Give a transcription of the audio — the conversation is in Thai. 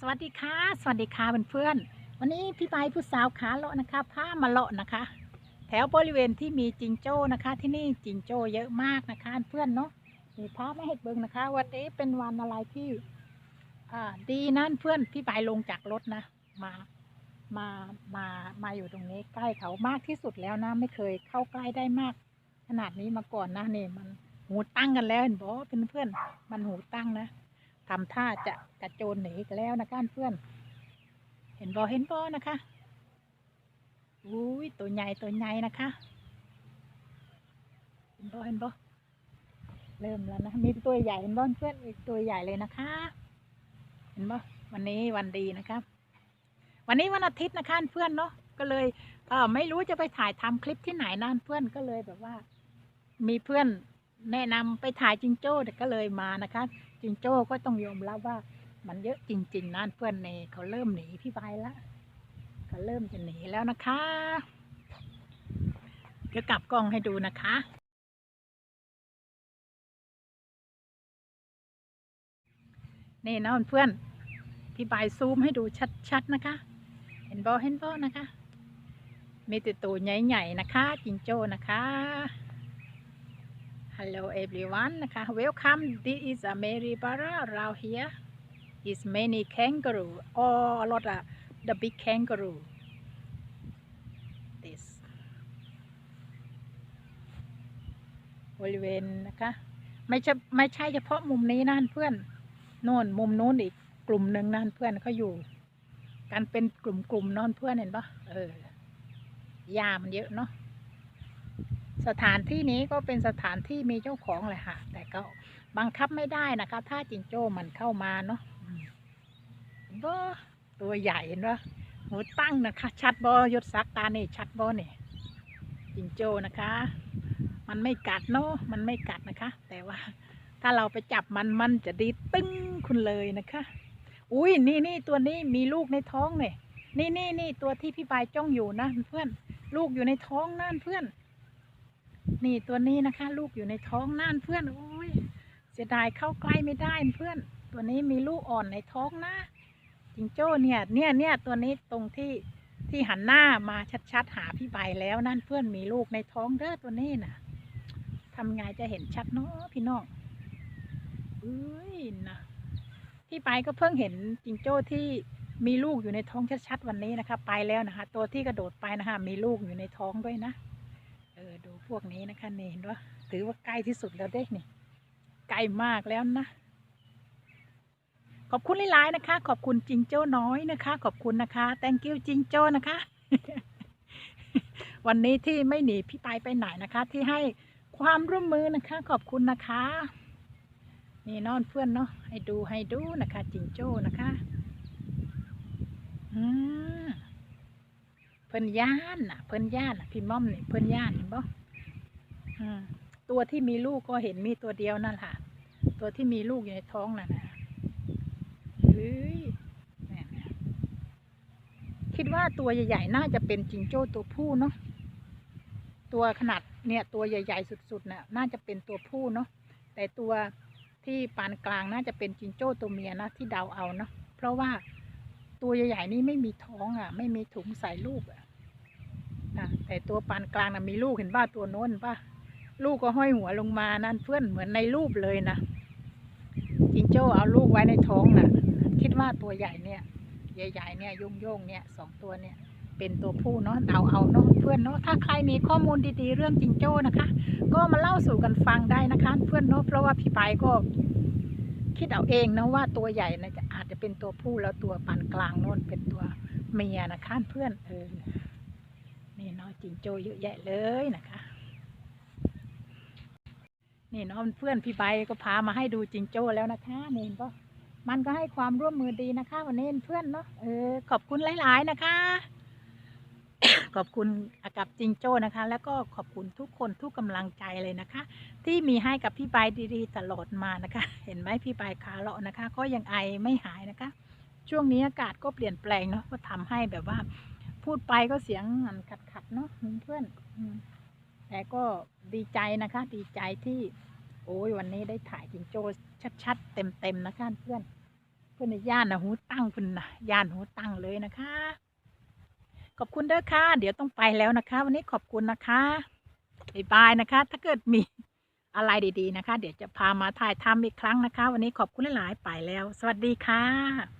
สวัสดีค่ะ สวัสดีค่ะเพื่อนๆวันนี้พี่ใบผู้สาวขาเลาะนะคะพามาเลาะนะคะ แถวบริเวณที่มีจิงโจ้นะคะ ที่นี่จิงโจ้เยอะมากนะคะเพื่อนเนาะมีพาไม่เห็ดเบิงนะคะ วันนี้เป็นวันอะไรที่อ่าดีนั่นเพื่อนพี่ใบลงจากรถนะ มามามามาอยู่ตรงนี้ใกล้เขามากที่สุดแล้วนะ ไม่เคยเข้าใกล้ได้มาก ขนาดนี้มาก่อนนะนี่มันหูตั้งกันแล้วเห็นบอกเพื่อนๆมันหูตั้งนะ ทำท่าจะกระโจนหนีกันแล้วนะคะเพื่อน เห็นบอเห็นบอนะคะอุ้ยตัวใหญ่ตัวใหญ่นะคะเห็นบอเห็นบอเริ่มแล้วนะมีตัวใหญ่เห็นบอเพื่อนอีกตัวใหญ่เลยนะคะ เห็นบอวันนี้วันดีนะครับ วันนี้วันอาทิตย์นะคะเพื่อนเนาะก็เลยเออไม่รู้จะไปถ่ายทำคลิปที่ไหนนั่นเพื่อนก็เลยแบบว่า มีเพื่อน แนะนำไปถ่ายจิงโจ้ก็เลยมานะคะจิงโจ้ก็ต้องยอมรับว่า มันเยอะจริง ๆนะเพื่อนเนเขาเริ่มหนีพี่ใบละเขาเริ่มจะหนีแล้วนะคะเดี๋ยวกลับกล้องให้ดูนะคะนี่นะเพื่อนพี่ใบซูมให้ดูชัดๆนะคะ เห็นบอเห็นบอนะคะ มีแติตัวใหญ่ๆนะคะจิงโจ้นะคะ Hello everyone นะคะ Welcome this is a Maribara around here is many kangaroo or a lot of the big kangaroo this บริเวณนะคะไม่ใช่ไม่ใช่เฉพาะมุมนี้นั่นเพื่อนโน่นมุมนู้นอีกกลุ่มหนึ่งนั่นเพื่อนเขาอยู่ กันเป็นกลุ่มๆนอนเพื่อนเห็นปะเออหญ้ามันเยอะเนาะ สถานที่นี้ก็เป็นสถานที่มีเจ้าของแหละค่ะ แต่ก็บังคับไม่ได้นะคะ ถ้าจิงโจ้มันเข้ามาเนาะบอตัวใหญ่เห็นปะหูตั้งนะคะ ชัดบอยศซักตาเนี่ชัดบอนี่ยจิงโจ้นะคะ มันไม่กัดเนาะมันไม่กัดนะคะ แต่ว่า ถ้าเราไปจับมันมันจะดีตึ้งคุณเลยนะคะ อุ้ยนี่นี่ตัวนี้มีลูกในท้องเนี่ยนี่นี่นี่ตัวที่พี่ปายจ้องอยู่นะเพื่อน ลูกอยู่ในท้องนั่นเพื่อน นี่ตัวนี้นะคะ ลูกอยู่ในท้องนั่นเพื่อนโอ้ยเสียดายเข้าใกล้ไม่ได้เพื่อน ตัวนี้มีลูกอ่อนในท้องนะจิงโจ้เนี่ยเนี่ยเนี่ยตัวนี้ตรงที่ที่หันหน้ามาชัดๆหาพี่ใบแล้วนั่นเพื่อนมีลูกในท้องเด้อตัวนี้น่ะทำไงจะเห็นชัดเนาะพี่น้องเอ้ยนะพี่ไปก็เพิ่งเห็นจิงโจ้ที่มีลูกอยู่ในท้องชัดๆวันนี้นะคะ ไปแล้วนะคะ ตัวที่กระโดดไปนะคะมีลูกอยู่ในท้องด้วยนะ ดูพวกนี้นะคะนี่เห็นว่าถือว่าใกล้ที่สุดแล้วเด้นี่ใกล้มากแล้วนะ ขอบคุณหลายๆนะคะ ขอบคุณจิงโจ้น้อยนะคะ ขอบคุณนะคะ thank you จิงโจ้นะคะ วันนี้ที่ไม่หนีพี่ไปไปไหนนะคะ ที่ให้ความร่วมมือนะคะ ขอบคุณนะคะ นี่นอนเพื่อนเนาะให้ดูให้ดูนะคะ จิงโจ้นะคะอืม เพิ่นย่านน่ะ เพิ่นย่านน่ะ พี่ม่อมนี่เพิ่นย่านเห็นบ่อมตัวที่มีลูกก็เห็นมีตัวเดียวนั่นแหละตัวที่มีลูกอยู่ในท้องน่ะนะเฮ้ยคิดว่าตัวใหญ่ๆน่าจะเป็นจิงโจ้ตัวผู้เนาะตัวขนาดเนี่ยตัวใหญ่ ๆ สุดๆน่ะน่าจะเป็นตัวผู้เนาะแต่ตัวที่ปานกลางน่าจะเป็นจิงโจ้ตัวเมียนะที่เดาเอาเนาะเพราะว่า ตัวใหญ่ๆนี่ไม่มีท้องอะ ไม่มีถุงใส่ลูกอะนะแต่ตัวปานกลางน่ะมีลูกเห็นป่ะตัวโน้นป่ะลูกก็ห้อยหัวลงมานั่นเพื่อนเหมือนในรูปเลยนะจิงโจ้เอาลูกไว้ในท้องน่ะ คิดว่าตัวใหญ่เนี่ยใหญ่ๆเนี่ยโยงโยงๆเนี่ยสองตัวเนี่ย เป็นตัวผู้เนาะเดาเอาเนาะเพื่อนเนาะถ้าใครมีข้อมูลดีๆเรื่องจิงโจ้นะคะ ก็มาเล่าสู่กันฟังได้นะคะ เพื่อนเนาะเพราะว่าพี่ไปก็คิดเอาเองนะว่าตัวใหญ่นะจะ จจะเป็นตัวผู้แล้วตัวปานกลางโน่นเป็นตัวเมียนะคะเพื่อนเออนี่เนาะจิงโจเยอะแยะเลยนะคะ นี่เนาะเพื่อนพี่ใบก็พามาให้ดูจิงโจ้แล้วนะคะนี่เห็นปะมันก็ให้ความร่วมมือดีนะคะ วันนี้เพื่อนเนาะเออขอบคุณหลาย ๆ นะคะ ขอบคุณอากับจิงโจ้นะคะ แล้วก็ขอบคุณทุกคนทุกกำลังใจเลยนะคะ ที่มีให้กับพี่ใบดีๆตลอดมานะคะ เห็นไหมพี่ใบขาเลาะนะคะ ก็ยังไอไม่หายนะคะ ช่วงนี้อากาศก็เปลี่ยนแปลงเนาะก็ทำให้แบบว่า พูดไปก็เสียงหันขัดๆเนาะเพื่อนอแต่ก็ดีใจนะคะ ดีใจที่โอ้ยวันนี้ได้ถ่ายจิงโจ้ชัดๆเต็มๆนะคะเพื่อน เพื่อนในย่านนะหูตั้งเพื่นนะย่านหูตั้งเลยนะคะ ขอบคุณเด้อค่ะ เดี๋ยวต้องไปแล้วนะคะ วันนี้ขอบคุณนะคะบ๊ายบายนะคะ ถ้าเกิดมีอะไรดีๆนะคะ เดี๋ยวจะพามาถ่ายทำอีกครั้งนะคะ วันนี้ขอบคุณหลายๆไปแล้ว สวัสดีค่ะ